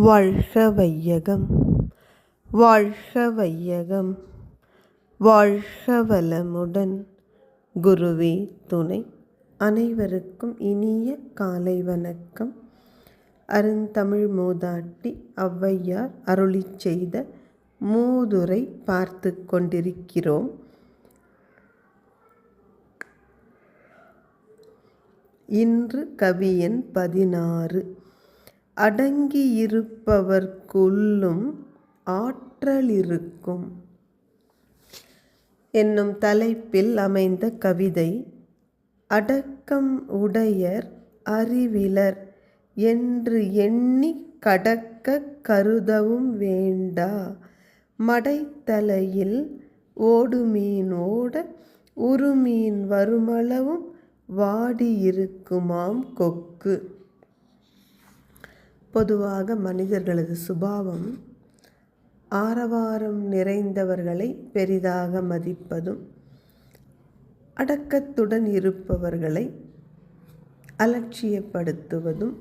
வாழ்க வையகம் வாழ்க வையகம் வாழ்க வளமுடன் குருவே துணை. அனைவருக்கும் இனிய காலை வணக்கம். அருந்தமிழ் மூதாட்டி ஔவையார் அருளி செய்த மூதுரை பார்த்து கொண்டிருக்கிறோம். இன்று கவியன் பதினாறு. அடங்கியிருப்பவர்க்குள்ளும் ஆற்றலிருக்கும். என்னும் தலைப்பில் அமைந்த கவிதை அடக்கம் உடையர் அறிவிலர் என்று எண்ணி கடக்க கருதவும் வேண்டா. மடைத்தலையில் ஓடுமீனோட உருமீன் வருமளவும் வாடியிருக்குமாம் கொக்கு. பொதுவாக மனிதர்களது சுபாவம் ஆரவாரம் நிறைந்தவர்களை பெரிதாக மதிப்பதும் அடக்கத்துடன் இருப்பவர்களை அலட்சியப்படுத்துவதும்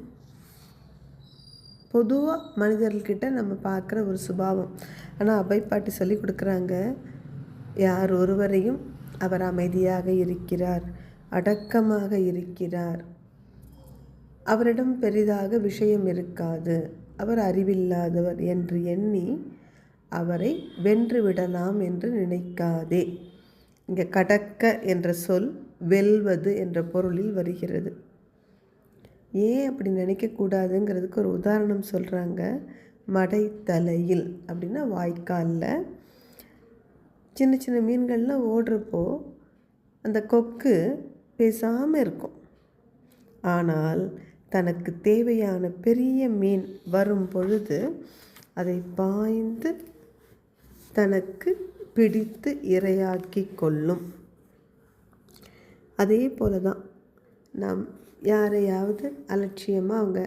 பொதுவாக மனிதர்கள்கிட்ட நம்ம பார்க்குற ஒரு சுபாவம். ஆனால் அபை பாட்டி சொல்லி கொடுக்குறாங்க யார் ஒருவரையும் அவர் அமைதியாக இருக்கிறார் அடக்கமாக இருக்கிறார். அவரிடம் பெரிதாக விஷயம் இருக்காது. அவர் அறிவில்லாதவர் என்று எண்ணி அவரை வென்று விடலாம் என்று நினைக்காதே. இங்கே கடக்க என்ற சொல் வெல்வது என்ற பொருளில் வருகிறது. ஏன் அப்படி நினைக்கக்கூடாதுங்கிறதுக்கு ஒரு உதாரணம் சொல்கிறாங்க மடைத்தலையில் அப்படின்னா வாய்க்காலில். சின்ன சின்ன மீன்கள்லாம் ஓடுறப்போ அந்த கொக்கு பேசாமல் இருக்கும். ஆனால் தனக்கு தேவையான பெரிய மீன் வரும் பொழுது அதை பாய்ந்து தனக்கு பிடித்து இரையாக்கி கொள்ளும். அதே போல தான் நாம் யாரையாவது அலட்சியமாக அவங்க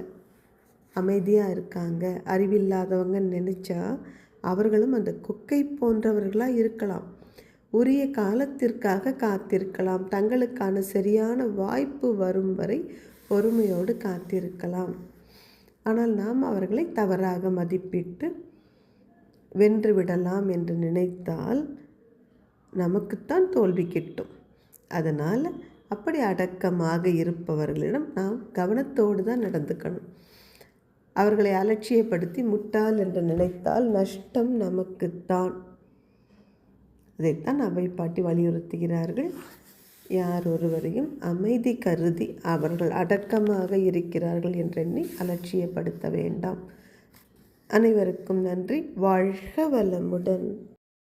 அமைதியாக இருக்காங்க அறிவில்லாதவங்க நினச்சா அவர்களும் அந்த குக்கை போன்றவர்களாக இருக்கலாம். உரிய காலத்திற்காக காத்திருக்கலாம். தங்களுக்கான சரியான வாய்ப்பு வரும் வரை பொறுமையோடு காத்திருக்கலாம். ஆனால் நாம் அவர்களை தவறாக மதிப்பிட்டு வென்று விடலாம் என்று நினைத்தால் நமக்குத்தான் தோல்வி கிட்டும். அதனால் அப்படி அடக்கமாக இருப்பவர்களிடம் நாம் கவனத்தோடு தான் நடந்துக்கணும். அவர்களை அலட்சியப்படுத்தி முட்டாள் என்று நினைத்தால் நஷ்டம் நமக்குத்தான். அதைத்தான் அவை பாட்டி வலியுறுத்துகிறார்கள். யார் ஒருவரையும் அமைதி கருதி அவர்கள் அடக்கமாக இருக்கிறார்கள் என்றெண்ணி அலட்சியப்படுத்த வேண்டாம். அனைவருக்கும் நன்றி. வாழ்க வளமுடன்.